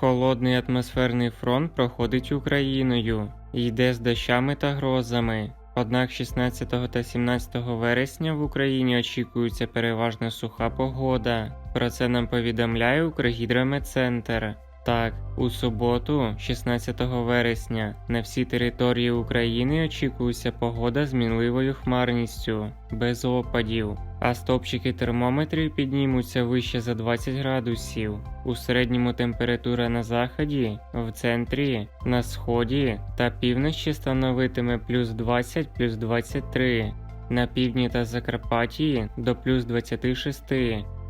Холодний атмосферний фронт проходить Україною, йде з дощами та грозами. Однак 16 та 17 вересня в Україні очікується переважно суха погода. Про це нам повідомляє Укргідрометцентр. Так, у суботу, 16 вересня, на всій території України очікується погода з мінливою хмарністю, без опадів, а стопчики термометрів піднімуться вище за 20 градусів. У середньому температура на заході, в центрі, на сході та півночі становитиме плюс 20 плюс 23, на півдні та Закарпатті до плюс 26.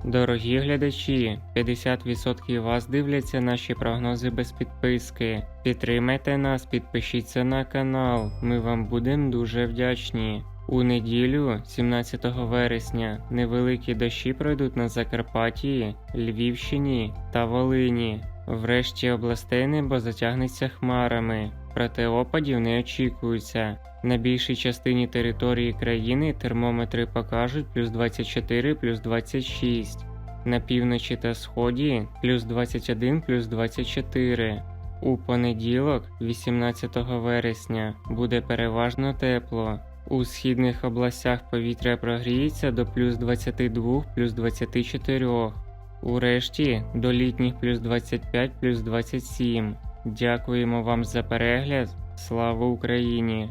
Дорогі глядачі, 50% вас дивляться наші прогнози без підписки. Підтримайте нас, підпишіться на канал. Ми вам будемо дуже вдячні. У неділю, 17 вересня, невеликі дощі пройдуть на Закарпатті, Львівщині та Волині. Врешті областей небо затягнеться хмарами, проте опадів не очікується. На більшій частині території країни термометри покажуть плюс 24, плюс 26. На півночі та сході плюс 21, плюс 24. У понеділок, 18 вересня, буде переважно тепло. У східних областях повітря прогріється до плюс 22, плюс 24. Урешті до літніх плюс 25, плюс 27. Дякуємо вам за перегляд. Слава Україні!